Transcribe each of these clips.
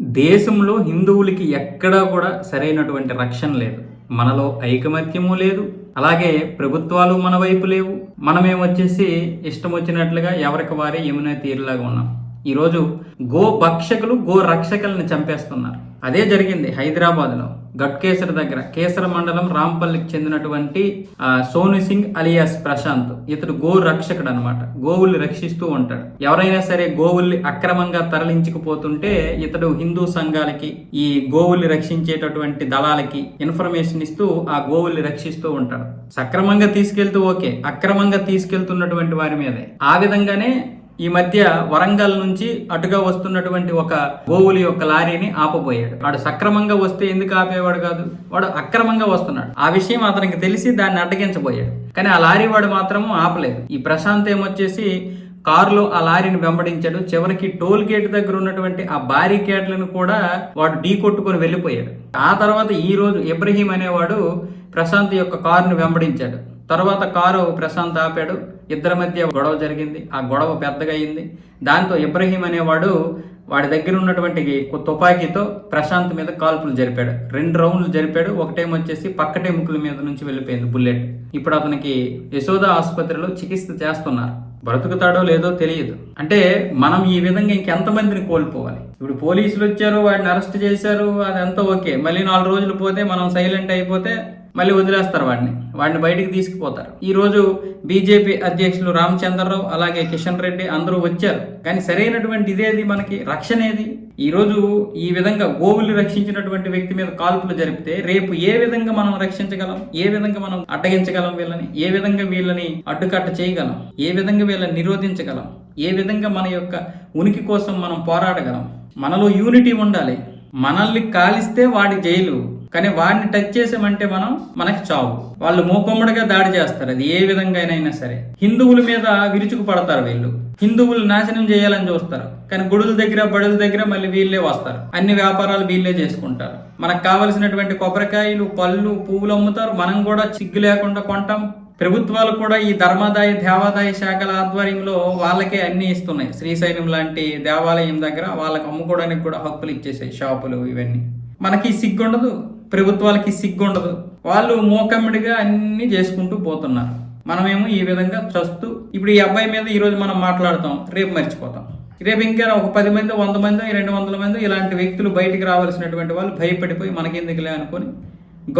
దేశంలో హిందువులకి ఎక్కడా కూడా సరైనటువంటి రక్షణ లేదు. మనలో ఐకమత్యము లేదు. అలాగే ప్రభుత్వాలు మన వైపు లేవు. మనమేమొచ్చేసి ఇష్టం వచ్చినట్లుగా ఎవరికి వారే యమునా తీరులాగా ఉన్నాం. ఈరోజు గో భక్షకులు గో రక్షకులను చంపేస్తున్నారు. అదే జరిగింది హైదరాబాద్లో. గట్కేసర్ దగ్గర కేసర మండలం రాంపల్లికి చెందినటువంటి సోను సింగ్ అలియాస్ ప్రశాంత్. ఇతడు గో రక్షకుడు అనమాట గోవుల్ని రక్షిస్తూ ఉంటాడు. ఎవరైనా సరే గోవుల్ని అక్రమంగా తరలించకపోతుంటే ఇతడు హిందూ సంఘాలకి ఈ గోవుల్ని రక్షించేటటువంటి దళాలకి ఇన్ఫర్మేషన్ ఇస్తూ ఆ గోవుల్ని రక్షిస్తూ ఉంటాడు. సక్రమంగా తీసుకెళ్తూ ఓకే. అక్రమంగా తీసుకెళ్తున్నటువంటి వారి మీదే. ఆ విధంగానే ఈ మధ్య వరంగల్ నుంచి అటుగా వస్తున్నటువంటి ఒక గోవులు యొక్క లారీని ఆపబోయాడు. వాడు సక్రమంగా వస్తే ఎందుకు ఆపేవాడు కాదు? వాడు అక్రమంగా వస్తున్నాడు. ఆ విషయం అతనికి తెలిసి దాన్ని అడ్డగించబోయాడు. కానీ ఆ లారీ వాడు మాత్రము ఆపలేదు. ఈ ప్రశాంత్ ఏమొచ్చేసి కారులో ఆ లారీని వెంబడించాడు. చివరికి టోల్ గేట్ దగ్గర ఉన్నటువంటి ఆ బారికేడ్లను కూడా వాడు ఢీ కొట్టుకొని వెళ్ళిపోయాడు. ఆ తర్వాత ఈ రోజు ఇబ్రహీం అనేవాడు ప్రశాంత్ యొక్క కారును వెంబడించాడు. తర్వాత కారు ప్రశాంత్ ఆపాడు. ఇద్దరి మధ్య గొడవ జరిగింది. ఆ గొడవ పెద్దగా అయింది దాంతో ఇబ్రహీం అనేవాడు వాడి దగ్గర ఉన్నటువంటి తుపాకీతో ప్రశాంత్ మీద కాల్పులు జరిపాడు. రెండు రౌండ్లు జరిపాడు. ఒకటేమో వచ్చేసి ముక్కుల మీద నుంచి వెళ్ళిపోయింది బుల్లెట్. ఇప్పుడు అతనికి యశోద ఆసుపత్రిలో చికిత్స చేస్తున్నారు. బ్రతుకుతాడో లేదో తెలియదు. అంటే మనం ఈ విధంగా ఇంకెంతమందిని కోల్పోవాలి? ఇప్పుడు పోలీసులు వచ్చారు వాడిని అరెస్ట్ చేశారు అదంతా ఓకే. మళ్ళీ నాలుగు రోజులు పోతే మనం సైలెంట్ అయిపోతే మళ్ళీ వదిలేస్తారు వాడిని. వాడిని బయటికి తీసుకుపోతారు. ఈ రోజు బీజేపీ అధ్యక్షులు రామచంద్రరావు అలాగే కిషన్ రెడ్డి అందరూ వచ్చారు. కానీ సరైనటువంటి ఇదేది మనకి? రక్షణ ఏది? ఈ రోజు ఈ విధంగా గోవులు రక్షించినటువంటి వ్యక్తి మీద కాల్పులు జరిపితే రేపు ఏ విధంగా మనం రక్షించగలం? ఏ విధంగా మనం అడ్డగించగలం వీళ్ళని? ఏ విధంగా వీళ్ళని అడ్డుకట్ట చేయగలం? ఏ విధంగా వీళ్ళని నిరోధించగలం? ఏ విధంగా మన యొక్క ఉనికి కోసం మనం పోరాడగలం? మనలో యూనిటీ ఉండాలి. మనల్ని కాలిస్తే వాడి జైలు. కానీ వాడిని టచ్ చేసామంటే మనం మనకి చావు. వాళ్ళు మూకొమ్మడిగా దాడి చేస్తారు. అది ఏ విధంగా అయినా సరే. హిందువుల మీద విరుచుకు పడతారు వీళ్ళు. హిందువులు నాశనం చేయాలని చూస్తారు. కానీ గుడుల దగ్గర బడుల దగ్గర మళ్ళీ వీళ్ళే వస్తారు. అన్ని వ్యాపారాలు వీళ్ళే చేసుకుంటారు. మనకు కావలసినటువంటి కొబ్బరికాయలు పళ్ళు పువ్వులు అమ్ముతారు. మనం కూడా చిగ్గు లేకుండా కొంటాం. ప్రభుత్వాలు కూడా ఈ ధర్మాదాయ దేవాదాయ శాఖల ఆధ్వర్యంలో వాళ్ళకే అన్ని ఇస్తున్నాయి. శ్రీశైలం లాంటి దేవాలయం దగ్గర వాళ్ళకి అమ్ముకోవడానికి కూడా హక్కులు ఇచ్చేసాయి షాపులు ఇవన్నీ. మనకి సిగ్గుండదు. ప్రభుత్వాలకి సిగ్గుండదు. వాళ్ళు మోకమ్మిడిగా అన్ని చేసుకుంటూ పోతున్నారు. మనమేమో ఈ విధంగా చస్తూ ఇప్పుడు ఈ అబ్బాయి మీద ఈరోజు మనం మాట్లాడతాం రేపు మర్చిపోతాం. రేపు ఇంకా ఒక పది మంది వంద మంది రెండు వందల మంది ఇలాంటి వ్యక్తులు బయటికి రావాల్సినటువంటి వాళ్ళు భయపడిపోయి మనకెందుకులే అనుకొని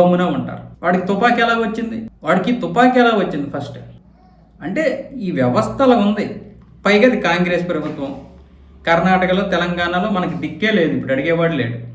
గమ్మున ఉంటారు. వాడికి తుపాకీ ఎలా వచ్చింది? వాడికి తుపాకీ ఎలా వచ్చింది ఫస్ట్ అంటే ఈ వ్యవస్థలో ఉంది. పైగా అది కాంగ్రెస్ ప్రభుత్వం. కర్ణాటకలో తెలంగాణలో మనకి దిక్కే లేదు. ఇప్పుడు అడిగేవాడు లేడు.